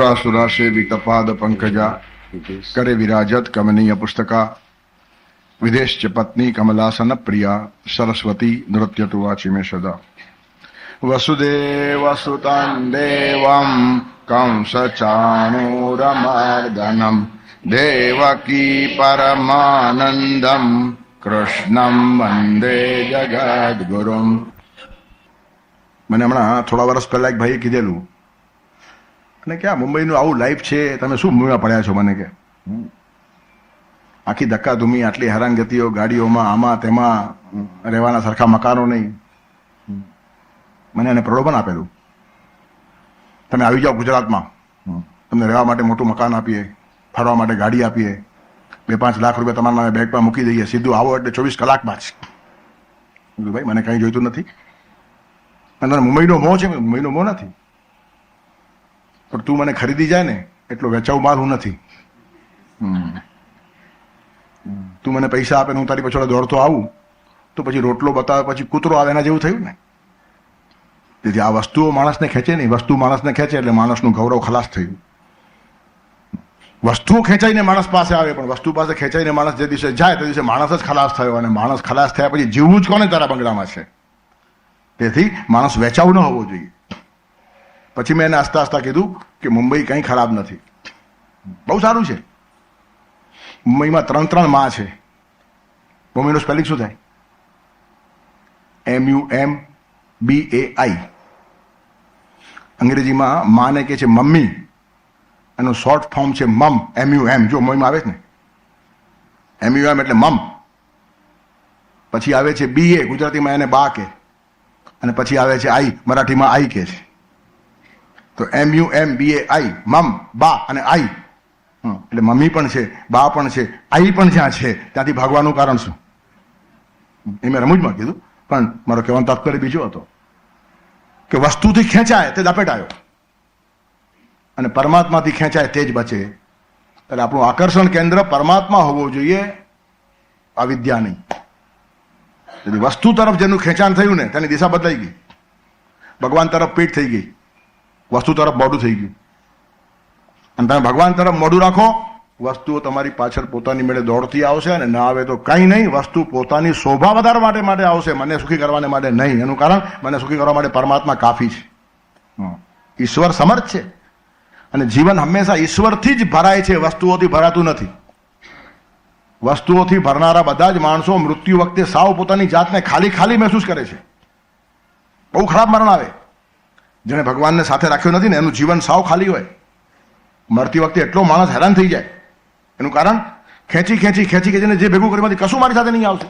સુરાસુરા સેવિત પાદ પંકજા કરે વિરાજત કમનીય પુસ્તકા વિદેશ પત્ની કમલાસન પ્રિયા સરસ્વતી નૃત્યતુ વાચી મે સદા વસુદેવ સુતં દેવમ કંસ ચાણૂરમર્દનમ દેવકી પરમાનંદમ કૃષ્ણમ વંદે જગદગુરુમ મને હમણાં થોડા વર્ષ પહેલા એક ભાઈએ કીધેલું અને કે આ મુંબઈનું આવું લાઈફ છે, તમે શું મૂળમાં પડ્યા છો મને કે? આખી ધક્કાધૂમી, આટલી હેરાનગતિઓ, ગાડીઓમાં, આમાં તેમાં રહેવાના સરખા મકાનો નહીં. મને એને પ્રલોભન આપેલું. તમે આવી જાઓ ગુજરાતમાં. તમને રહેવા માટે મોટું મકાન આપીએ, ફરવા માટે ગાડી આપીએ. બે પાંચ લાખ રૂપિયા તમારા નામે બેગમાં મૂકી દઈએ. સીધું આવો એટલે ચોવીસ કલાકમાં જ. ભાઈ, મને કંઈ જોઈતું નથી. અને મુંબઈનો મોહ છે, મુંબઈનો મોહ નથી. પણ તું મને ખરીદી જાય ને, એટલો વેચાવ માલ હું નથી. તું મને પૈસા આપે હું તારી પાછળ દોડતો આવું, તો પછી રોટલો બતાવે, પછી કૂતરો આવે એના જેવું થયું ને? તેથી આ વસ્તુઓ માણસને ખેંચે નહીં, વસ્તુ માણસને ખેંચે એટલે માણસનું ગૌરવ ખલાસ થયું. વસ્તુઓ ખેંચાઈને માણસ પાસે આવે, પણ વસ્તુ પાસે ખેંચાઈને માણસ જે દિવસે જાય, તે દિવસે માણસ જ ખલાસ થયો અને માણસ ખલાસ થયા પછી જીવવું જ કોને તારા બંગલામાં છે? તેથી માણસ વેચાવ ન હોવો જોઈએ. પછી મેં એને આસ્તા આસ્તા કીધું કે મુંબઈ કંઈ ખરાબ નથી. બહુ સારું છે. મુંબઈમાં ત્રણ ત્રણમાં છે. મુંબઈનું સ્પેલિંગ શું થાય? એમ યુ એમ બી એ આઈ અંગ્રેજીમાં માને કે છે મમ્મી. એનું શોર્ટ ફોર્મ છે મમ એમ યુ એમ જો મુંબઈમાં આવે છે ને? એમ યુ એમ એટલે મમ. પછી આવે છે બી એ ગુજરાતીમાં એને બા કે. અને પછી આવે છે આઈ, મરાઠીમાં આઈ કે છે. તો એમ યુ એમ બી એ આઈ મમ, બા અને આઈ. એટલે મમ્મી પણ છે, બા પણ છે, આઈ પણ જ્યાં છે, ત્યાંથી ભાગવાનું કારણ શું? એ મેં રમૂજમાં કીધું, પણ મારો કહેવાનો તાત્પર્ય બીજો હતો કે વસ્તુથી ખેંચાય તે લપેટાયો. અને પરમાત્માથી ખેંચાય તે જ બચે. એટલે આપણું આકર્ષણ કેન્દ્ર પરમાત્મા હોવું જોઈએ અવિદ્યા નહીં તેથી વસ્તુ તરફ જેનું ખેંચાણ થયું ને, તેની દિશા બદલાઈ ગઈ. ભગવાન તરફ પીઠ થઈ ગઈ. વસ્તુ તરફ મોઢું થઈ ગયું. અને તમે ભગવાન તરફ મોઢું રાખો, વસ્તુઓ તમારી પાછળ પોતાની મેળે દોડતી આવશે અને ના આવે તો કંઈ નહીં, વસ્તુ પોતાની શોભા વધારવા માટે માટે આવશે, મને સુખી કરવાને માટે નહીં. એનું કારણ, મને સુખી કરવા માટે પરમાત્મા કાફી છે. ઈશ્વર સમર્થ છે. અને જીવન હંમેશા ઈશ્વરથી જ ભરાય છે, વસ્તુઓથી ભરાતું નથી. વસ્તુઓથી ભરનારા બધા જ માણસો મૃત્યુ વખતે સાવ પોતાની જાતને ખાલી ખાલી મહેસૂસ કરે છે. બહુ ખરાબ મરણ આવે. જેણે ભગવાનને સાથે રાખ્યો નથી ને, એનું જીવન સાવ ખાલી હોય. મરતી વખતે એટલો માણસ હેરાન થઈ જાય. એનું કારણ, ખેંચી ખેંચી ખેંચી ખેંચીને જે ભેગું કરીમાંથી કશું મારી સાથે નહીં આવશે.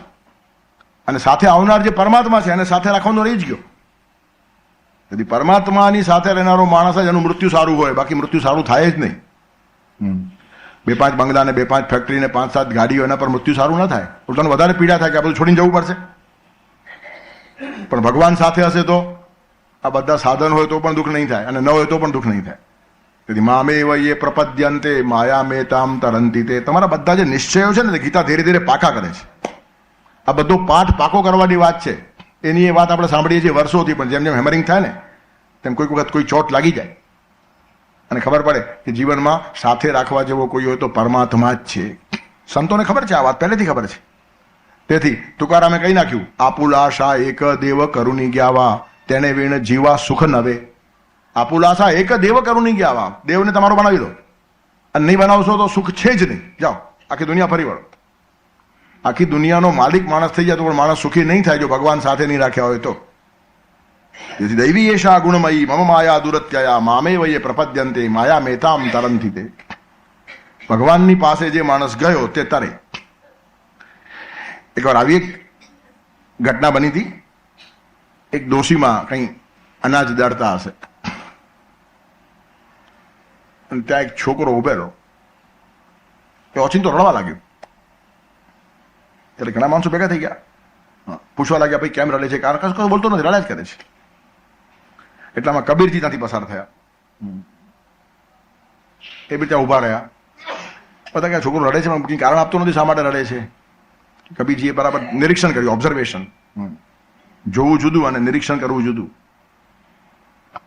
અને સાથે આવનાર જે પરમાત્મા છે, એને સાથે રાખવાનો રહી જ ગયો. તેથી પરમાત્માની સાથે રહેનારો માણસ જ એનું મૃત્યુ સારું હોય, બાકી મૃત્યુ સારું થાય જ નહીં. બે પાંચ બંગલા ને બે પાંચ ફેક્ટરી ને પાંચ સાત ગાડીઓ એના પર મૃત્યુ સારું ન થાય. પોતાને વધારે પીડા થાય કે આ બધું છોડીને જવું પડશે? પણ ભગવાન સાથે હશે તો આ બધા સાધન હોય તો પણ દુઃખ નહીં થાય અને ન હોય તો પણ દુઃખ નહીં થાય. તેથી મામે વયે પ્રપદ્યંતે, માયા મેતામ તરંતી તે. તમારા બધા જે નિશ્ચયો છે ને ગીતા ધીરે ધીરે પાકા કરે છે. આ બધો પાઠ પાકો કરવાની વાત છે. એની એ વાત આપણે સાંભળીએ છીએ વર્ષોથી પણ. જેમ જેમ હેમરિંગ થાય ને, તેમ કોઈક વખત કોઈ ચોટ લાગી જાય. અને ખબર પડે કે જીવનમાં સાથે રાખવા જેવો કોઈ હોય તો પરમાત્મા જ છે. સંતોને ખબર છે આ વાત? પહેલેથી ખબર છે. તેથી તુકારામે કહી નાખ્યું આપુલાશા એક દેવ કરુણી ગ્યાવા. તેને વીણ જીવા સુખ નવે. આપુલાસા એક દેવ કરુણી ગ્યાવા દેવને તમારો બનાવી દો. અને નહીં બનાવશો તો સુખ છે જ નહીં. જાઓ, આખી દુનિયા ફરી વળો. આખી દુનિયાનો માલિક માણસ થઈ જાય તો પણ માણસ સુખી નહીં થાય જો ભગવાન સાથે નહીં રાખ્યા હોય તો. તેથી દૈવી એશા ગુણમયી, મમ માયા દુરત્યયા, મામે વયે પ્રપદ્યંતે, માયા મેતામ તરંથી તે. ભગવાનની પાસે જે માણસ ગયો તે તરે. એકવાર આવી એક ઘટના બની હતી. એક ડોશીમાં કંઈ અનાજ દળતા હશે. અને ત્યાં એક છોકરો ઉભેલો. એ ઓચિંતો રડવા લાગ્યો. એટલે ઘણા માણસો ભેગા થઈ ગયા. પૂછવા લાગ્યા, ભાઈ, કેમ રડે છે? કારણ કશું કશું બોલતો નથી રડ્યા જ કરે છે. એટલામાં કબીરજી ત્યાંથી પસાર થયા. એ બી ત્યાં ઊભા રહ્યા. બધા કે છોકરો રડે છે, પણ કારણ આપતો નથી, શા માટે રડે છે? કબીરજીએ બરાબર નિરીક્ષણ કર્યું ઓબ્ઝર્વેશન જોવું જુદું અને નિરીક્ષણ કરવું જુદું.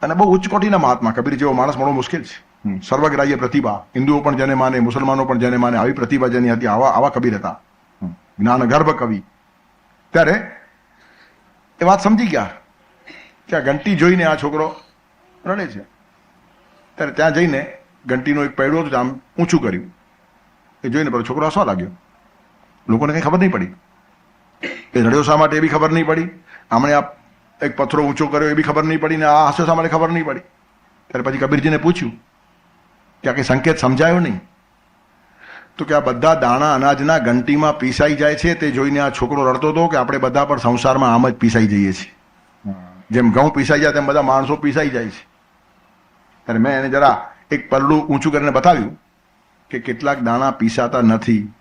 અને બહુ ઉચ્ચ કોટીના મહાત્મા, કબીર જેવો માણસ મળવો મુશ્કેલ છે. સર્વગ્રાહ્ય પ્રતિભા. હિન્દુઓ પણ જેને માને, મુસલમાનો પણ જેને માને, આવી પ્રતિભા જેની હતી, આવા આવા કબીર હતા. જ્ઞાન ગર્ભ કવિ. ત્યારે એ વાત સમજી ગયા. કે આ ઘંટી જોઈને આ છોકરો રડે છે. ત્યારે ત્યાં જઈને ઘંટીનો એક પૈડો હતું, આમ ઊંચું કર્યું. એ જોઈને પેલો છોકરો હસવા લાગ્યો. લોકોને કંઈ ખબર નહીં પડી. એ રડ્યો શા માટે એ બી ખબર નહીં પડી. આમણે આ એક પથ્થરો ઊંચો કર્યો એ બી ખબર નહીં પડી ને આ હાસ્યો સામે ખબર નહીં પડી. ત્યારે પછી કબીરજીને પૂછ્યું કે આ કંઈ સંકેત સમજાયો નહીં? તો કે આ બધા દાણા અનાજના ઘંટીમાં પીસાઈ જાય છે તે જોઈને આ છોકરો રડતો હતો કે આપણે બધા પણ સંસારમાં આમ જ પીસાઈ જઈએ છીએ. જેમ ઘઉં પીસાઈ જાય તેમ બધા માણસો પીસાઈ જાય છે. ત્યારે મેં એને જરા એક પલ્લું ઊંચું કરીને બતાવ્યું કે કેટલાક દાણા પીસાતા નથી.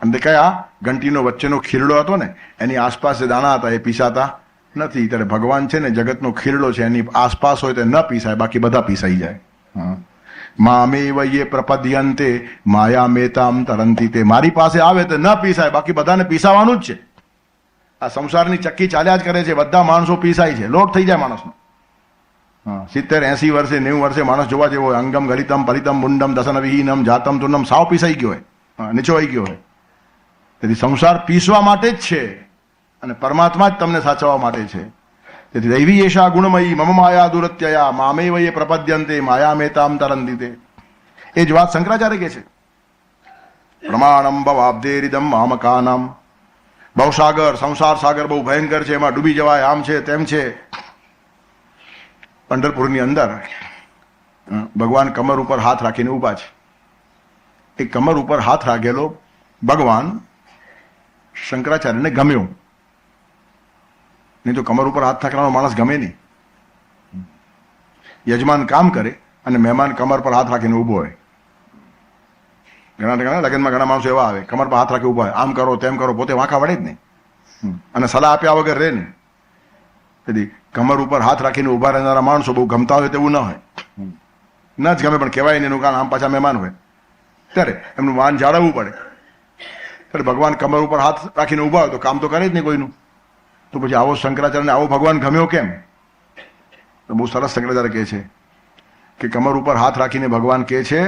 અને તે કયા ઘંટીનો વચ્ચેનો ખીરડો હતો ને, એની આસપાસ જે દાણા હતા, એ પીસાતા નથી. ત્યારે ભગવાન છે ને, જગતનો ખીરડો છે, એની આસપાસ હોય તો ન પીસાય, બાકી બધા પીસાઈ જાય. મામે મામેવ યે પ્રપદ્યંતે, માયા મેતામ તરંતી. તે મારી પાસે આવે તો ન પીસાય, બાકી બધાને પીસાવાનું જ છે. આ સંસારની ચક્કી ચાલ્યા જ કરે છે, બધા માણસો પીસાય છે. લોટ થઈ જાય માણસનો. સિત્તેર, એસી વર્ષે, નેવું વર્ષે માણસ જોવા જેવો અંગમ ગલિતમ પલિતમ મુંડમ દસન વિહીનમ જાતમ તુંડમ સાવ પીસાઈ ગયો હોય. નીચો નીચોવાઈ ગયો હોય. તેથી સંસાર પીસવા માટે જ છે અને પરમાત્મા જ તમને સાચવવા માટે છે. તેથી દૈવી એશા ગુણમયી મમ માયા દુરત્યયા મામે વયે પ્રપદ્યંતે માયા મેતામ તરંદિતે. એ જ વાત શંકરાચાર્ય કે છે. પ્રમાણમ ભવાબ્ધેરિદમ મામકાનામ. ભવસાગર, સંસાર સાગર બહુ ભયંકર છે, એમાં ડૂબી જવાય, આમ છે, તેમ છે. પંઢરપુરની અંદર ભગવાન કમર ઉપર હાથ રાખીને ઊભા છે. એ કમર ઉપર હાથ રાખેલો ભગવાન શંકરાચાર્યને ગમ્યું. નહીં તો કમર ઉપર હાથ થાકવાનો માણસ ગમે નહીં. યજમાન કામ કરે અને મહેમાન કમર પર હાથ રાખીને ઊભો હોય. ઘણા ઘણા લગ્નમાં ઘણા માણસો એવા આવે, કમર પર હાથ રાખી ઊભા હોય. આમ કરો, તેમ કરો, પોતે વાંકા વળે જ નહીં. અને સલાહ આપ્યા વગર રહે ને તેથી કમર ઉપર હાથ રાખીને ઊભા રહેનારા માણસો બહુ ગમતા હોય તેવું ન હોય. ન જ ગમે, પણ કહેવાય નહીં એનું કારણ આમ પાછા મહેમાન હોય. ત્યારે એમનું માન જાળવવું પડે. ત્યારે ભગવાન કમર ઉપર હાથ રાખીને ઊભા હોય તો કામ તો કરે જ નહીં કોઈનું. તો પછી આવો શંકરાચાર્યને આવો ભગવાન ગમ્યો કેમ? તો બહુ સરસ શંકરાચાર્ય કહે છે કે કમર ઉપર હાથ રાખીને ભગવાન કહે છે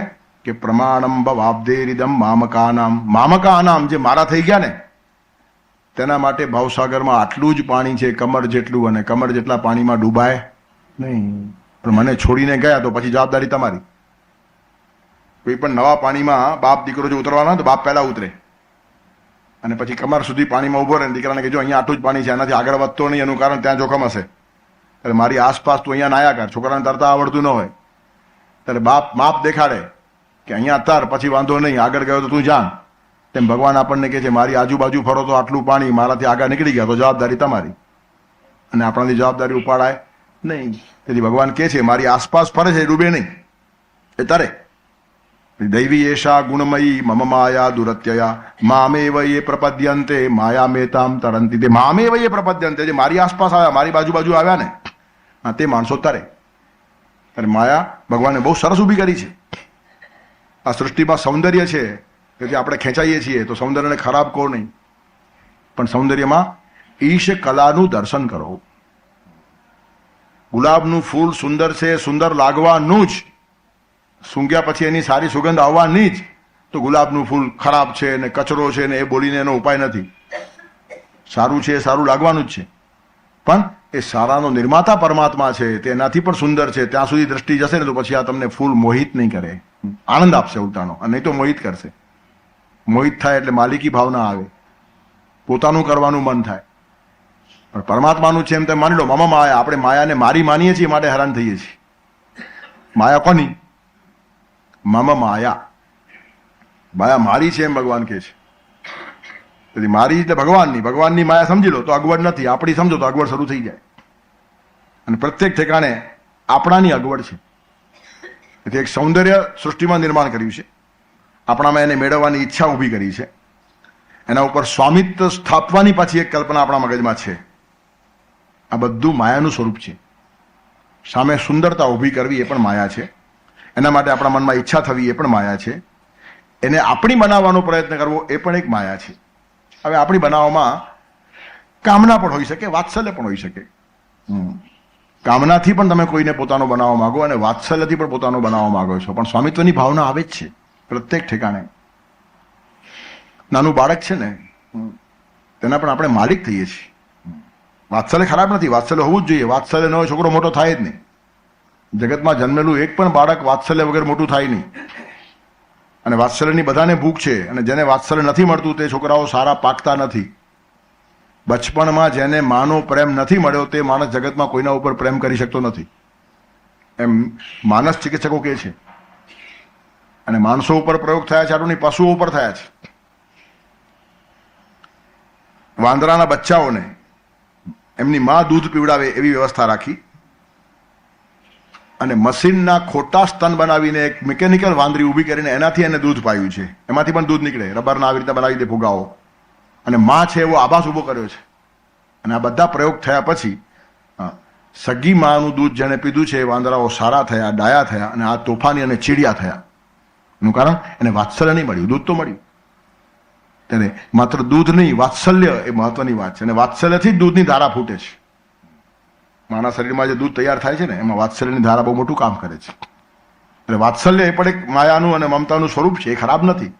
કે પ્રમાણમ ભવાબ્દેરિદમ મામકાનામ. મામકાનામ જે મારા થઈ ગયા ને, તેના માટે ભાવસાગરમાં આટલું જ પાણી છે કમર જેટલું અને કમર જેટલા પાણીમાં ડૂબાય નહીં. પણ મને છોડીને ગયા તો પછી જવાબદારી તમારી. કોઈ પણ નવા પાણીમાં બાપ દીકરો જો ઉતરવાના તો બાપ પહેલા ઉતરે. અને પછી કમર સુધી પાણીમાં ઊભો રહે દીકરાને કે જો અહીંયા આટલું જ પાણી છે, એનાથી આગળ વધતો નહીં, એનું કારણ ત્યાં જોખમ હશે. એટલે મારી આસપાસ તું અહીંયા નાયા કર, છોકરાને તરતા આવડતું ન હોય. ત્યારે બાપ, માપ દેખાડે કે અહીંયા તર, પછી વાંધો નહીં, આગળ ગયો તો તું જાણ તેમ ભગવાન આપણને કહે છે, મારી આજુબાજુ ફરો તો આટલું પાણી મારાથી આગળ નીકળી ગયા, તો જવાબદારી તમારી. અને આપણાથી જવાબદારી ઉપાડાય નહીં. તેથી ભગવાન કહે છે, મારી આસપાસ ફરે છે ડૂબે નહીં. એ તરે. દૈવી એષા ગુણમયી મમ માયા દુરત્યયા મામેવ એ પ્રપદ્યંતે માયા મેતામ તરંતી તે મામેવ એ પ્રપદ્યંતે જે મારી આસપાસ આવ્યા મારી બાજુ બાજુ આવ્યા ને હા તે માણસો તરે અને માયા ભગવાને બહુ સરસ ઊભી કરી છે. આ સૃષ્ટિમાં સૌંદર્ય છે, કે જે આપણે ખેંચાઈએ છીએ, તો સૌંદર્યને ખરાબ કહો નહીં. પણ સૌંદર્યમાં ઈશ કલાનું દર્શન કરો. ગુલાબનું ફૂલ સુંદર છે, સુંદર લાગવાનું જ. સૂંઘ્યા પછી એની સારી સુગંધ આવવાની જ તો ગુલાબનું ફૂલ ખરાબ છે ને કચરો છે ને એ બોલીને એનો ઉપાય નથી. સારું છે એ સારું લાગવાનું જ છે. પણ એ સારાનો નિર્માતા પરમાત્મા છે, તેનાથી પણ સુંદર છે, ત્યાં સુધી દ્રષ્ટિ જશે ને તો પછી આ તમને ફૂલ મોહિત નહીં કરે. આનંદ આપશે ઉલટાનો અને નહીં તો મોહિત કરશે. મોહિત થાય એટલે માલિકી ભાવના આવે. પોતાનું કરવાનું મન થાય. પણ પરમાત્માનું છે એમ તમે માની લો, મામા માયા, આપણે માયાને મારી માનીએ છીએ માટે હેરાન થઈએ છીએ. માયા કોની? મમ માયા માયા મારી છે એમ ભગવાન કહે છે તેથી મારી એટલે ભગવાનની ભગવાનની માયા સમજી લો તો અગવડ નથી, આપણી સમજો તો અગવડ શરૂ થઈ જાય. અને પ્રત્યેક ઠેકાણે આપણાની અગવડ છે. તેથી એક સૌંદર્ય સૃષ્ટિમાં નિર્માણ કર્યું છે. આપણામાં એને મેળવવાની ઈચ્છા ઊભી કરી છે. એના ઉપર સ્વામિત્વ સ્થાપવાની પાછી એક કલ્પના આપણા મગજમાં છે. આ બધું માયાનું સ્વરૂપ છે. સામે સુંદરતા ઊભી કરવી એ પણ માયા છે. એના માટે આપણા મનમાં ઈચ્છા થવી એ પણ માયા છે. એને આપણી બનાવવાનો પ્રયત્ન કરવો એ પણ એક માયા છે. હવે આપણી બનાવવામાં કામના પણ હોઈ શકે, વાત્સલ્ય પણ હોઈ શકે. કામનાથી પણ તમે કોઈને પોતાનો બનાવવા માગો અને વાત્સલ્યથી પણ પોતાનો બનાવવા માગો છો. પણ સ્વામિત્વની ભાવના આવે જ છે, પ્રત્યેક ઠેકાણે. નાનું બાળક છે ને તેના પણ આપણે માલિક થઈએ છીએ. વાત્સલ્ય ખરાબ નથી, વાત્સલ્ય હોવું જ જોઈએ. વાત્સલ્ય ન હોય છોકરો મોટો થાય જ નહીં. જગતમાં જન્મેલું એક પણ બાળક વાત્સલ્ય વગર મોટું થાય નહીં. અને વાત્સલ્યની બધાને ભૂખ છે અને જેને વાત્સલ્ય નથી મળતું તે છોકરાઓ સારા પાકતા નથી. બચપણમાં જેને માનો પ્રેમ નથી મળ્યો તે માણસ જગતમાં કોઈના ઉપર પ્રેમ કરી શકતો નથી. એમ માનસ ચિકિત્સકો કહે છે. અને માણસો ઉપર પ્રયોગ થયા છે આટલું નહીં પશુઓ ઉપર થયા છે. વાંદરાના બચ્ચાઓને એમની મા દૂધ પીવડાવે એવી વ્યવસ્થા રાખી. અને મશીનના ખોટા સ્તન બનાવીને એક મિકેનિકલ વાંદરી ઊભી કરીને એનાથી એને દૂધ પાયું છે. એમાંથી પણ દૂધ નીકળે. રબરના આવી રીતે બનાવી દે ફુગાઓ અને માં છે એવો આભાસ ઊભો કર્યો છે. અને આ બધા પ્રયોગ થયા પછી સગી માનું દૂધ જેણે પીધું છે એ વાંદરાઓ સારા થયા, ડાયા થયા અને આ તોફાની અને ચીડિયા થયા. એનું કારણ, એને વાત્સલ્ય નહીં મળ્યું. દૂધ તો મળ્યું. ત્યારે માત્ર દૂધ નહીં, વાત્સલ્ય એ મહત્વની વાત છે. અને વાત્સલ્યથી જ દૂધની ધારા ફૂટે છે. માના શરીરમાં જે દૂધ તૈયાર થાય છે ને, એમાં વાત્સલ્યની ધારા બહુ મોટું કામ કરે છે. એટલે વાત્સલ્ય એ પણ એક માયાનું અને મમતાનું સ્વરૂપ છે, એ ખરાબ નથી.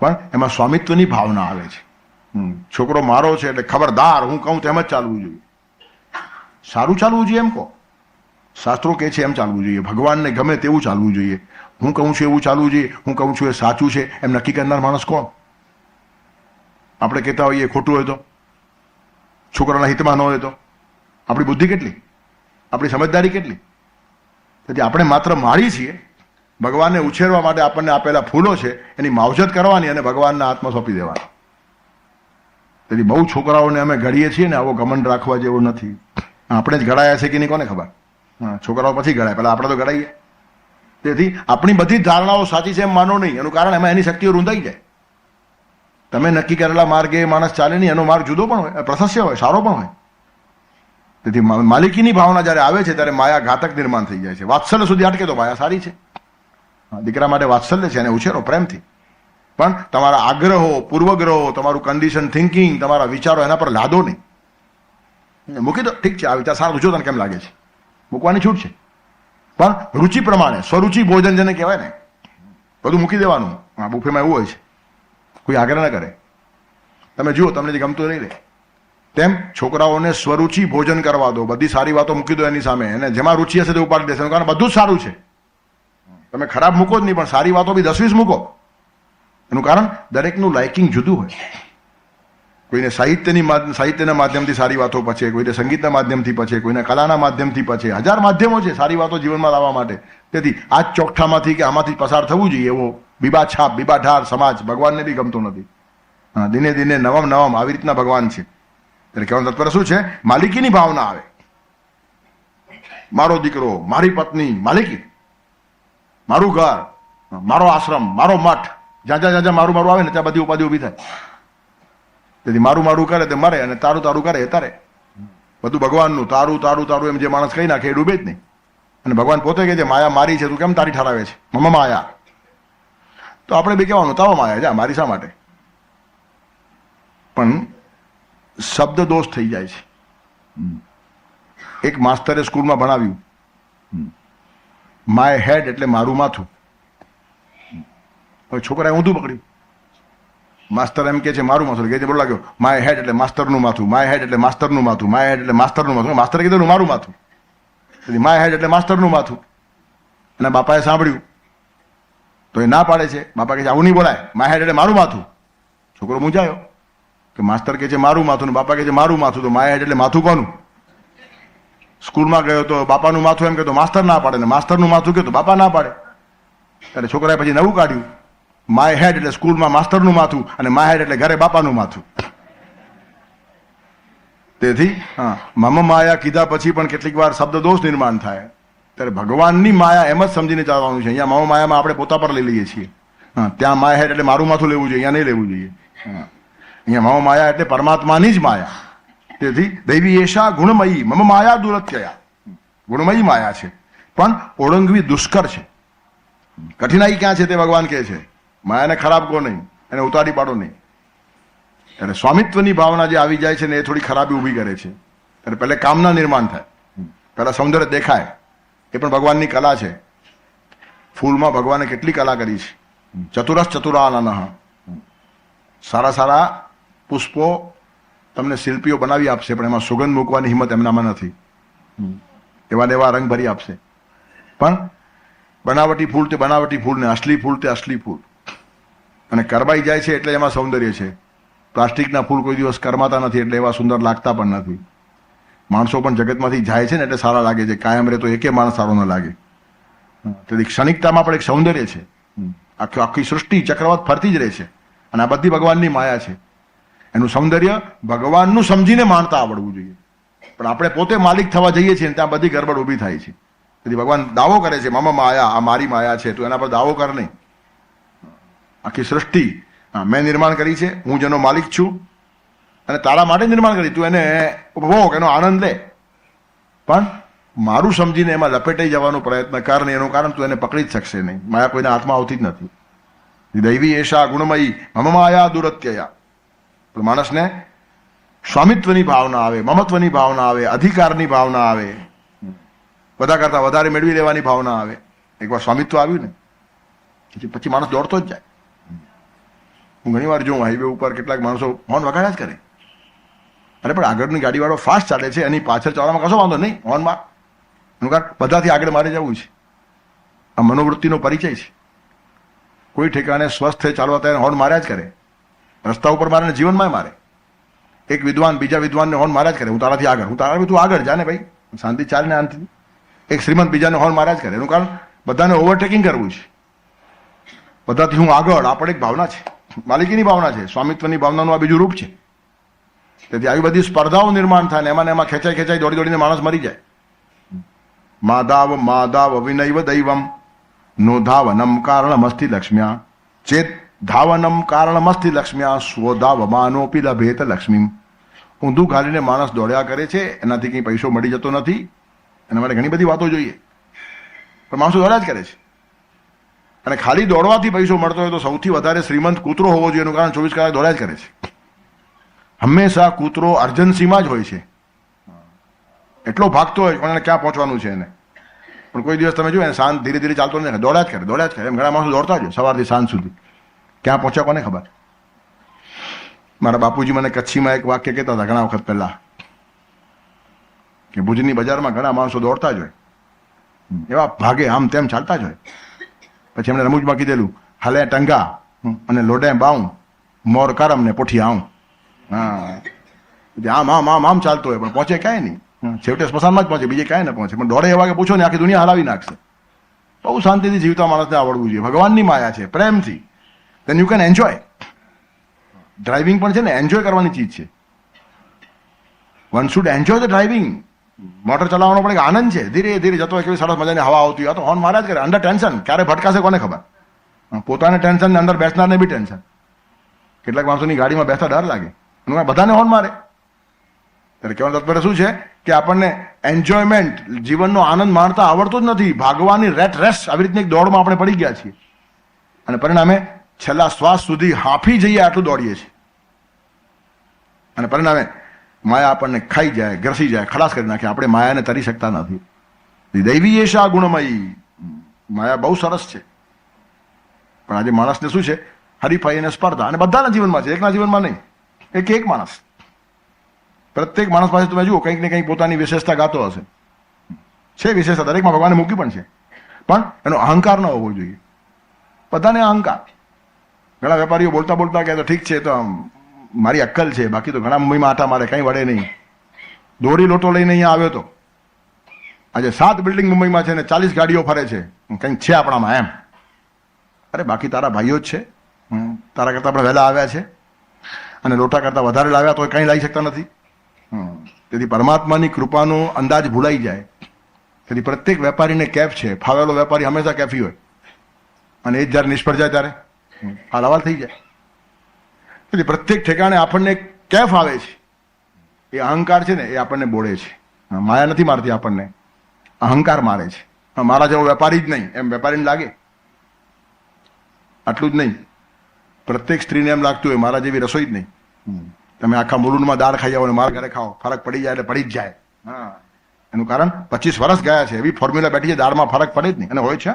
પણ એમાં સ્વામિત્વની ભાવના આવે છે. છોકરો મારો છે એટલે ખબરદાર, હું કહું તેમ જ ચાલવું જોઈએ. સારું ચાલવું જોઈએ એમ કહો. શાસ્ત્રો કહે છે એમ ચાલવું જોઈએ. ભગવાનને ગમે તેવું ચાલવું જોઈએ. હું કહું છું એવું ચાલવું જોઈએ. હું કહું છું એ સાચું છે. એમ નક્કી કરનાર માણસ કોણ? આપણે કહેતા હોઈએ ખોટું હોય તો. છોકરાના હિતમાં ન હોય તો. આપણી બુદ્ધિ કેટલી? આપણી સમજદારી કેટલી? તેથી આપણે માત્ર મારી છીએ. ભગવાનને ઉછેરવા માટે આપણને આપેલા ફૂલો છે, એની માવજત કરવાની અને ભગવાનના હાથમાં સોંપી દેવાની. તેથી બહુ છોકરાઓને અમે ઘડીએ છીએ ને આવો ઘમંડ રાખવા જેવો નથી. આપણે જ ઘડાયા છે કે નહીં કોને ખબર? હા, છોકરાઓ પછી ઘડાય. પહેલાં આપણે તો ઘડાઈએ. તેથી આપણી બધી ધારણાઓ સાચી છે એમ માનો નહીં. એનું કારણ એમાં એની શક્તિઓ રૂંધાઈ જાય. તમે નક્કી કરેલા માર્ગે માણસ ચાલે નહીં, એનો માર્ગ જુદો પણ હોય, પ્રશસ્ય હોય, સારો પણ હોય. તેથી માલિકીની ભાવના જ્યારે આવે છે ત્યારે માયા ઘાતક નિર્માણ થઈ જાય છે. વાત્સલ્ય સુધી અટકે તો માયા સારી છે. દીકરા માટે વાત્સલ્ય છે અને ઉછેરો પ્રેમથી. પણ તમારા આગ્રહો, પૂર્વગ્રહો, તમારું કન્ડિશન થિંકિંગ તમારા વિચારો એના પર લાદો નહીં. મૂકી દો. ઠીક છે, આ વિચાર સારા જો તને કેમ લાગે છે? મૂકવાની છૂટ છે. પણ રુચિ પ્રમાણે, સ્વરુચિ ભોજન જેને કહેવાય ને, બધું મૂકી દેવાનું. આ બુફેમાં એવું હોય છે. કોઈ આગ્રહ ન કરે. તમે જુઓ, તમને જે ગમતું નહીં રહે તેમ છોકરાઓને સ્વરૂચિ ભોજન કરવા દો, બધી સારી વાતો મૂકી દો એની સામે. અને જેમાં રુચિ હશે તે ઉપાડી દેશે. કારણ બધું જ સારું છે. તમે ખરાબ મૂકો જ નહીં, પણ સારી વાતો બી દસ વીસ મૂકો. એનું કારણ દરેકનું લાઇકિંગ જુદું હોય. કોઈને સાહિત્યની સાહિત્યના માધ્યમથી સારી વાતો પછે, કોઈને સંગીતના માધ્યમથી પછે, કોઈને કલાના માધ્યમથી પછે. હજાર માધ્યમો છે સારી વાતો જીવનમાં લાવવા માટે. તેથી આ ચોકઠામાંથી કે આમાંથી પસાર થવું જોઈએ એવો બીબા છાપ બીબા ઢાર સમાજ ભગવાનને બી ગમતો નથી. હા, દિને દિને નવમ નવમ આવી રીતના ભગવાન છે. એટલે કહેવાનું તત્પર શું છે? માલિકીની ભાવના આવે. મારો દીકરો, મારી પત્ની, માલિકી, મારું ઘર, મારો આશ્રમ, મારો મઠ, જ્યાં જ્યાં જ્યાં મારું મારું આવે ને ત્યાં બધી ઉપાધિ ઊભી થાય. તેથી મારું મારું કરે તે મરે અને તારું તારું કરે એ તારે. બધું ભગવાનનું, તારું તારું તારું એમ જે માણસ કહી નાખે એ ડૂબે જ નહીં. અને ભગવાન પોતે કહે છે, માયા, મારી છે, તું કેમ તારી ઠરાવે છે? મમ માયા. તો આપણે બી કહેવાનું તારો માયા જા, મારી શા માટે? પણ શબ્દ દોષ થઈ જાય છે. એક માસ્તરે સ્કૂલમાં ભણાવ્યું. માય હેડ એટલે મારું માથું. હવે છોકરાએ ઊંધું પકડ્યું. માસ્તર એમ કે છે, મારું માથું. કે બોલ, લાગ્યો માય હેડ એટલે માસ્તરનું માથું. માય હેડ એટલે માસ્તરનું માથું. માય હેડ એટલે માસ્તરનું માથું. માસ્તરે કીધું મારું માથું. એટલે માય હેડ એટલે માસ્તરનું માથું. અને બાપાએ સાંભળ્યું. તો એ ના પાડે છે. બાપા કહે છે, આવું નહીં બોલાય. માય હેડ એટલે મારું માથું. છોકરો મૂંઝાયો. કે માસ્તર કહે છે, મારું માથું ને બાપા કહે છે, મારું માથું તો માય એટલે માથું કોનું? સ્કૂલમાં ગયો તો બાપાનું માથું એમ કે તો માસ્તર ના પાડે ને માસ્તરનું માથું કે તો બાપા ના પાડે. એટલે છોકરાએ પછી નવું કાઢ્યું. માય હેડ એટલે સ્કૂલમાં માસ્તરનું માથું અને માય હેડ એટલે ઘરે બાપાનું માથું. તેથી, હા, મમ માયા કીધા પછી પણ કેટલીક વાર શબ્દ દોષ નિર્માણ થાય. ત્યારે ભગવાનની માયા એમ જ સમજીને ચાલવાનું છે. અહીંયા મમ માયામાં આપણે પોતા પર લઈ લઈએ છીએ. હા, ત્યાં માય હેડ એટલે મારું માથું લેવું જોઈએ, અહીંયા નહીં લેવું જોઈએ. હા. અહીંયા મમ માયા એટલે પરમાત્માની જ માયા. તેથી દૈવી એશા ગુણમયી, મમ માયા દુરત્યયા. ગુણમયી માયા છે. પણ ઓળંગવી દુષ્કર છે. કઠિનાઈ ક્યાં છે તે ભગવાન કહે છે? માયાને ખરાબ કો નહીં, એને ઉતારી પાડો નહીં. એટલે સ્વામિત્વની ભાવના જે આવી જાય છે ને એ થોડી ખરાબી ઊભી કરે છે. એટલે પહેલે કામના નિર્માણ થાય. પહેલા સૌંદર્ય દેખાય. એ પણ ભગવાનની કલા છે. ફૂલમાં ભગવાને કેટલી કલા કરી છે. ચતુરસ ચતુરાનન. સારા સારા પુષ્પો તમને શિલ્પીઓ બનાવી આપશે પણ એમાં સુગંધ મૂકવાની હિંમત એમનામાં નથી. એવા ને એવા રંગ ભરી આપશે. પણ બનાવટી ફૂલ તે બનાવટી ફૂલ ને અસલી ફૂલ તે અસલી ફૂલ. અને કરમાઈ જાય છે એટલે એમાં સૌંદર્ય છે. પ્લાસ્ટિકના ફૂલ કોઈ દિવસ કરમાતા નથી એટલે એવા સુંદર લાગતા પણ નથી. માણસો પણ જગતમાંથી જાય છે ને એટલે સારા લાગે છે. કાયમ રહે તો એકે માણસ સારો ન લાગે. તેથી ક્ષણિકતામાં પણ એક સૌંદર્ય છે. આખી આખી સૃષ્ટિ ચક્રવાત ફરતી જ રહે છે. અને આ બધી ભગવાનની માયા છે. એનું સૌંદર્ય ભગવાનનું સમજીને માણતા આવડવું જોઈએ. પણ આપણે પોતે માલિક થવા જઈએ છીએ ત્યાં બધી ગરબડ ઊભી થાય છે. તેથી ભગવાન દાવો કરે છે, મામા માયા, આ મારી માયા છે. તું એના પર દાવો કર નહીં. આખી સૃષ્ટિ, હા, મેં નિર્માણ કરી છે, હું જેનો માલિક છું. અને તારા માટે નિર્માણ કરી, તું એને ઉપભોગ, એનો આનંદ લે. પણ મારું સમજીને એમાં લપેટાઈ જવાનો પ્રયત્ન કર નહીં એનું કારણ તું એને પકડી જ શકશે નહીં. માયા કોઈના હાથમાં આવતી જ નથી. દૈવી એશા ગુણમયી, મમ માયા દુરત્યયા. પણ માણસને સ્વામિત્વની ભાવના આવે, મમત્વની ભાવના આવે, અધિકારની ભાવના આવે. બધા કરતા વધારે મેળવી લેવાની ભાવના આવે. એકવાર સ્વામિત્વ આવ્યું ને, પછી માણસ દોડતો જ જાય. હું ઘણી વાર જોઉં હાઈવે ઉપર કેટલાક માણસો હોર્ન વગાડ્યા જ કરે. અરે, પણ આગળની ગાડીવાળો ફાસ્ટ ચાલે છે, એની પાછળ ચાલવામાં કશો વાંધો નહીં હોર્નમાં એનું કારણ બધાથી આગળ મારે જવું છે. આ મનોવૃત્તિનો પરિચય છે. કોઈ ઠેકાણે સ્વસ્થ ચાલવા ત્યારે હોર્ન માર્યા જ કરે. રસ્તા ઉપર મારે જીવનમાં મારે. એક વિદ્વાન, બીજા વિદ્વાનને હોર્ન મારા જ કરે. હું તારાથી આગળ. હું તારા તું આગળ જાને ભાઈ. શાંતિ ચાલ ને આનથી. એક શ્રીમંત બીજાને હોર્ન મારા જ કરે. એનું કારણ બધાને ઓવરટેકિંગ કરવું છે. બધાથી હું આગળ. આ પણ એક ભાવના છે. માલિકીની ભાવના છે. સ્વામિત્વની ભાવનાનું આ બીજું રૂપ છે. તેથી આવી બધી સ્પર્ધાઓ નિર્માણ થાય ને એમાં એમાં ખેંચાઈ ખેંચાઈ દોડી દોડીને માણસ મરી જાય. માધાવ માધાવ વિનૈવ દૈવમ. નો ધાવનમ કારણમસ્તિ લક્ષ્મ્યા. ચેત ધાવનમ કારણમસ્તિ લક્ષ્મ્યા સ્વધાવમાનોપી લભેત લક્ષ્મી ઊંધું ઘાલીને માણસ દોડ્યા કરે છે, એનાથી કંઈ પૈસો મળી જતો નથી. એના માટે ઘણી બધી વાતો જોઈએ. પણ માણસો દોડ્યા જ કરે છે. અને ખાલી દોડવાથી પૈસો મળતો હોય તો સૌથી વધારે શ્રીમંત કૂતરો હોવો જોઈએ એનું કારણ ચોવીસ કલાક દોડ્યા જ કરે છે. હંમેશા કૂતરો અર્જન્સીમાં જ હોય છે. એટલો ભાગતો હોય પણ એને ક્યાં પહોંચવાનું છે એને? પણ કોઈ દિવસ તમે જુઓ, એને શાંત ધીરે ધીરે ચાલતો નથી, દોડ્યા જ કરે, દોડ્યા જ કરે. એમ ઘણા માણસો દોડતા જ હોય, સવારથી સાંજ સુધી. ક્યાં પહોંચ્યા કોને ખબર? મારા બાપુજી મને કચ્છીમાં એક વાક્ય કહેતા હતા ઘણા વખત પહેલા કે ભુજની બજારમાં ઘણા માણસો દોડતા જ હોય. એવા ભાગે આમ તેમ ચાલતા જ હોય. પછી એમણે રમૂજમાં કીધેલું, હાલે ટંગા અને લોડે બાઉં, મોર કરમ ને પોઠી આવું હા. આમ આમ આમ આમ ચાલતો હોય, પણ પહોંચે કાંઈ નહીં. છેવટે સ્મશાનમાં જ પહોંચે, બીજે કાંઈ ન પહોંચે. પણ દોડે એવા કે પૂછો ને, આખી દુનિયા હલાવી નાખશે. બહુ શાંતિથી જીવતા માણસને આવડવું જોઈએ. ભગવાનની માયા છે, પ્રેમથી. Then you can enjoy driving પણ છે ને એન્જોય કરવાની ચીજ છે. One should enjoy the driving motor ચલાવવાનો પણ એક આનંદ છે. ધીરે ધીરે જતો કેવી સરસ મજાની હવા આવતી હોય. તો હોર્ન મારા જ કરે. અંડર ટેન્શન ક્યારે ભટકાશે કોને ખબર? પોતાને ટેન્શન ને અંદર બેસનારને બી ટેન્શન કેટલાક માણસોની ગાડીમાં બેસતા ડર લાગે. એનું બધાને હોર્ન મારે. ત્યારે કહેવાનું તાત્પર્ય શું છે? કે આપણને એન્જોયમેન્ટ જીવનનો આનંદ માણતા આવડતો જ નથી. ભાગવાની રેટ રેસ આવી રીતની એક દોડમાં આપણે પડી ગયા છીએ. અને પરિણામે છેલ્લા શ્વાસ સુધી હાંફી જઈએ આટલું દોડીએ છીએ. અને પરિણામે માયા આપણને ખાઈ જાય ગ્રસી જાય, ખલાસ કરી નાખે. આપણે માયાને તરી શકતા નથી. દૈવી એશા ગુણમયી માયા બહુ સરસ છે. પણ આજે માણસને શું છે? હરીફાઈ અને સ્પર્ધા. અને બધાના જીવનમાં છે. એકના જીવનમાં નહીં. એક એક માણસ. પ્રત્યેક માણસ પાસે તમે જુઓ, કંઈક ને કંઈક પોતાની વિશેષતા ગાતો હશે. છે વિશેષતા. દરેકમાં ભગવાને મૂકી પણ છે. પણ એનો અહંકાર ન હોવો જોઈએ. બધાને અહંકાર. ઘણા વેપારીઓ બોલતા બોલતા કહે તો ઠીક છે, તો આમ મારી અક્કલ છે, બાકી તો ઘણા મુંબઈમાં આટા મારે, કંઈ વળે નહીં. દોરી લોટો લઈને અહીંયા આવ્યો તો. આજે સાત બિલ્ડિંગ મુંબઈમાં છે ને ચાલીસ ગાડીઓ ફરે છે. કંઈક છે આપણામાં એમ. અરે, બાકી તારા ભાઈઓ જ છે. તારા કરતાં આપણે વહેલા આવ્યા છે. અને લોટા કરતાં વધારે લાવ્યા તો કંઈ લાવી શકતા નથી. તેથી પરમાત્માની કૃપાનો અંદાજ ભૂલાઈ જાય. તેથી પ્રત્યેક વેપારીને કેફ છે. ફાવેલો વેપારી હંમેશા કેફી હોય. અને એ જ જ્યારે નિષ્ફળ જાય ત્યારે. હાલ હવાલ થઈ જાય. એટલે પ્રત્યેક ઠેકાણે આપણને કેફ આવે છે. એ અહંકાર છે ને, એ આપણને બોળે છે. માયા નથી મારતી આપણને. અહંકાર મારે છે. મારા જેવો વેપારી જ નહીં. એમ વેપારીને લાગે. આટલું જ નહીં. પ્રત્યેક સ્ત્રીને એમ લાગતું હોય, મારા જેવી રસોઈ જ નહીં. તમે આખા મુલુંડમાં દાળ ખાઈ જાઓ ને મારા ઘરે ખાઓ. ફરક પડી જાય એટલે પડી જ જાય. હા. એનું કારણ પચીસ વર્ષ ગયા છે. એવી ફોર્મ્યુલા બેઠી છે, દાળમાં ફરક પડે જ નહીં. અને હોય છે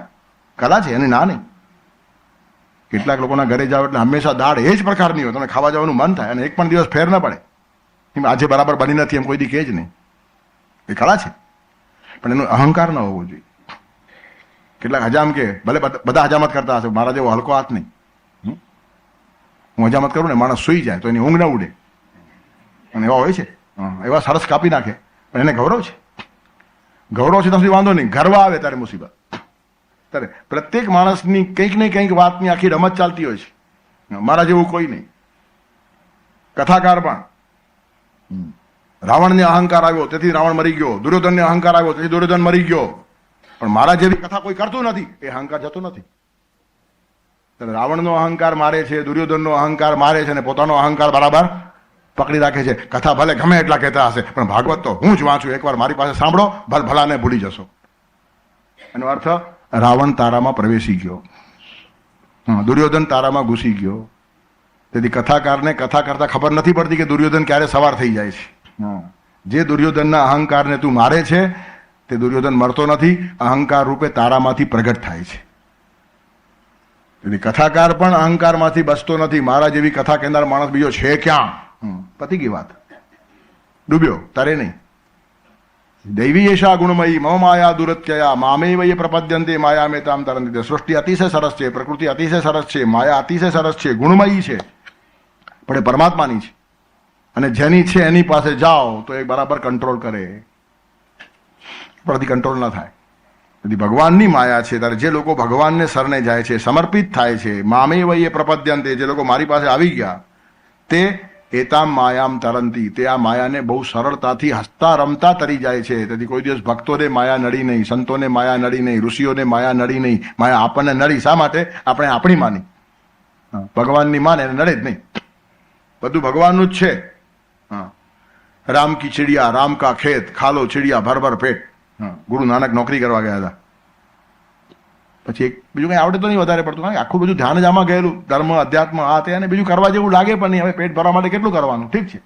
કલા છે, એની ના નહીં. કેટલાક લોકોના ઘરે જાઓ એટલે હંમેશા દાળ એ જ પ્રકારની હોય. તમને ખાવા જવાનું મન થાય અને એક પણ દિવસ ફેર ન પડે. એમ આજે બરાબર બની નથી એમ કોઈ દી કહે જ નહીં. એ કળા છે. પણ એનો અહંકાર ન હોવો જોઈએ. કેટલાક હજામ કે ભલે બધ- હજામત કરતા હશે, મારા જેવો હલકો હાથ નહીં? હું હજામત કરું ને માણસ સૂઈ જાય તો એની ઊંઘ ન ઉડે. અને એવા હોય છે? એવા સરસ કાપી નાખે. પણ એને ગૌરવ છે. ગૌરવ છે તો સુધી વાંધો નહીં. ગરવા આવે ત્યારે મુસીબત. ત્યારે પ્રત્યેક માણસની કંઈક ને કંઈક વાતની આખી રમત ચાલતી હોય છે. મારા જેવું કોઈ નહીં. કથાકાર પણ. રાવણને અહંકાર આવ્યો, તેથી રાવણ મરી ગયો. દુર્યોધનને અહંકાર આવ્યો, તેથી દુર્યોધન મરી ગયો. પણ મારા જેવી કથા કોઈ કરતું નથી. એ અહંકાર જતો નથી. રાવણનો અહંકાર મારે છે, દુર્યોધનનો અહંકાર મારે છે, અને પોતાનો અહંકાર બરાબર પકડી રાખે છે. કથા ભલે ગમે એટલા કહેતા હશે, પણ ભાગવત તો હું જ વાંચું. એકવાર મારી પાસે સાંભળો, ભલ ભલાને ભૂલી જશો. એનો અર્થ રાવણ તારામાં પ્રવેશી ગયો. દુર્યોધન તારામાં ઘૂસી ગયો. તેથી કથાકારને કથા કરતા ખબર નથી પડતી કે દુર્યોધન ક્યારે સવાર થઈ જાય છે. જે દુર્યોધનના અહંકારને તું મારે છે, તે દુર્યોધન મરતો નથી, અહંકાર રૂપે તારામાંથી પ્રગટ થાય છે. તેથી કથાકાર પણ અહંકારમાંથી બસતો નથી. મારા જેવી કથા કહેનાર માણસ બીજો છે ક્યાં? પતી ગઈ વાત. ડૂબ્યો, તારે નહીં. દૈવી એશા ગુણમયી મમ માયા દુરત્યયા મામેવય પ્રપદ્યંતે માયા મેતામ તરંતી સૃષ્ટિ અતિશય સરસ છે પ્રકૃતિ અતિશય સરસ છે માયા અતિશય સરસ છે ગુણમયી છે પણ એ પરમાત્માની છે અને જેની છે એની પાસે જાઓ તો એ બરાબર કંટ્રોલ કરે. પરથી કંટ્રોલ ના થાય. બધી ભગવાનની માયા છે, ત્યારે જે લોકો ભગવાનને શરણે જાય છે, સમર્પિત થાય છે, મામેવય પ્રપદ્યંતે, જે લોકો મારી પાસે આવી ગયા, તે એતામ માયામ તરંતી. તે આ માયાને બહુ સરળતાથી હસતા રમતા તરી જાય છે. તેથી કોઈ દિવસ ભક્તોને માયા નડી નહીં, સંતોને માયા નડી નહીં, ઋષિઓને માયા નડી નહીં. માયા આપણને નડી. શા માટે? આપણે આપણી માની. ભગવાનની માને એને નડે જ નહીં. બધું ભગવાનનું જ છે. રામ કી ચિડિયા, રામ કા ખેત, ખાલો ચિડિયા ભર ભર પેટ. ગુરુ નાનક નોકરી કરવા ગયા હતા. પછી એક બીજું કંઈ આવડે તો નહીં વધારે પડતું, કારણ કે આખું બધું ધ્યાન જ આમાં ગયેલું, ધર્મ, અધ્યાત્મ, આ તે, અને બીજું કરવા જેવું લાગે પણ નહીં. હવે પેટ ભરવા માટે કેટલું કરવાનું? ઠીક છે.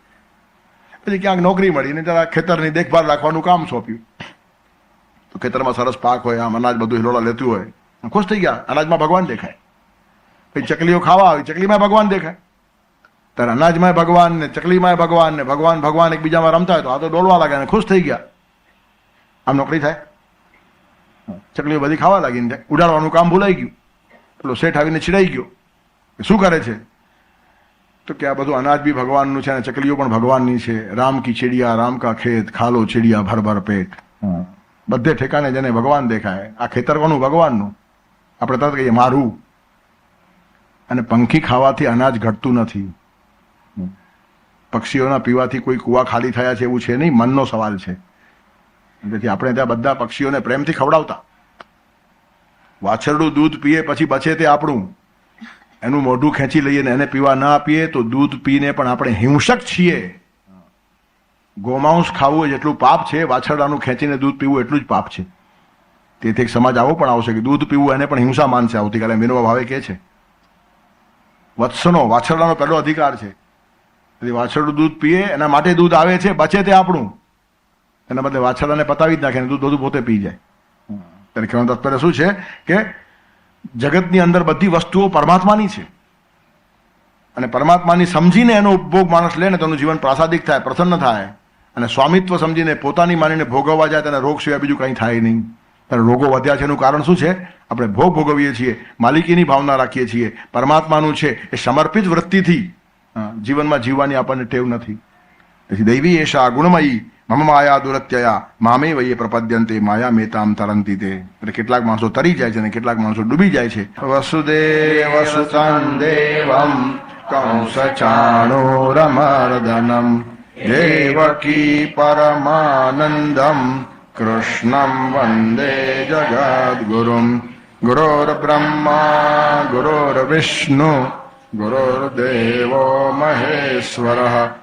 પછી ક્યાંક નોકરી મળી ને જરા ખેતરની દેખભાળ રાખવાનું કામ સોંપ્યું. તો ખેતરમાં સરસ પાક હોય, આમ અનાજ બધું હિલોડા લેતું હોય. ખુશ થઈ ગયા. અનાજમાં ભગવાન દેખાય. પછી ચકલીઓ ખાવા આવી, ચકલીમાં ભગવાન દેખાય. ત્યારે અનાજમાં ભગવાન, ને ચકલીમાં ભગવાન, ને ભગવાન ભગવાન એકબીજામાં રમતા હોય તો આ તો ડોલવા લાગે ને ખુશ થઈ ગયા. આમ નોકરી થાય. ચકલીઓ બધી ખાવા લાગી ને ઉડાડવાનું કામ ભૂલાઈ ગયું. પેલો શેઠ આવીને છીડાઈ ગયો. શું કરે છે? તો કે આ બધું અનાજ બી ભગવાનનું છે અને ચકલીઓ પણ ભગવાનની છે. રામ કી ચીડિયા રામ કા ખેત ખાલો ચીડિયા ભર ભર પેટ. બધે ઠેકાણે જેને ભગવાન દેખાય. આ ખેતર કોનું? ભગવાનનું. આપણે તરત કહીએ મારું. અને પંખી ખાવાથી અનાજ ઘટતું નથી. પક્ષીઓના પીવાથી કોઈ કુવા ખાલી થયા છે એવું છે નહીં? મનનો સવાલ છે. તેથી આપણે ત્યાં બધા પક્ષીઓને પ્રેમથી ખવડાવતા. વાછરડું દૂધ પીએ પછી બચે તે આપણું. એનું મોઢું ખેંચી લઈએ ને એને પીવા ના આપીએ તો દૂધ પીને પણ આપણે હિંસક છીએ. ગોમાંસ ખાવું જેટલું પાપ છે, વાછરડાનું ખેંચીને દૂધ પીવું એટલું જ પાપ છે. તેથી એક સમાજ આવો પણ આવશે કે દૂધ પીવું એને પણ હિંસા માનશે આવતીકાલે. વિનોબા ભાવે કહે છે. વત્સનો, વાછરડાનો પહેલો અધિકાર છે. તેથી વાછરડું દૂધ પીએ, એના માટે દૂધ આવે છે, બચે તે આપણું. એના બદલે વાછરડાને પતાવી જ નાખે ને દૂધ બધું પોતે પી જાય. ત્યારે કહેવાનું તાત્પર્ય શું છે? કે જગતની અંદર બધી વસ્તુઓ પરમાત્માની છે. અને પરમાત્માની સમજીને એનો ઉપભોગ માણસ લે ને તેનું જીવન પ્રાસાદિક થાય, પ્રસન્ન થાય. અને સ્વામિત્વ સમજીને પોતાની માનીને ભોગવવા જાય તેને રોગ સિવાય બીજું કંઈ થાય નહીં. ત્યારે રોગો વધ્યા છે એનું કારણ શું છે? આપણે ભોગ ભોગવીએ છીએ, માલિકીની ભાવના રાખીએ છીએ, પરમાત્માનું છે, એ સમર્પિત વૃત્તિથી જીવનમાં જીવવાની આપણને ટેવ નથી. તેથી દૈવી એશા ગુણમયી મમ માયા દુરત્યયા. મામે વયે પ્રપદ્યંતે, માયા મેતામ તરંતી તે. એટલે કેટલાક માણસો તરી જાય છે અને કેટલાક માણસો ડૂબી જાય છે. વસુદેવ સુતં દેવમ કંસ ચાણોરમર્દનમ દેવકી પરમાનંદમ, કૃષ્ણમ વંદે જગદ્ગુરુમ. ગુરોર્બ્રહ્મા ગુરોર્વિષ્ણુ ગુરોર્દેવો મહેશ્વરः.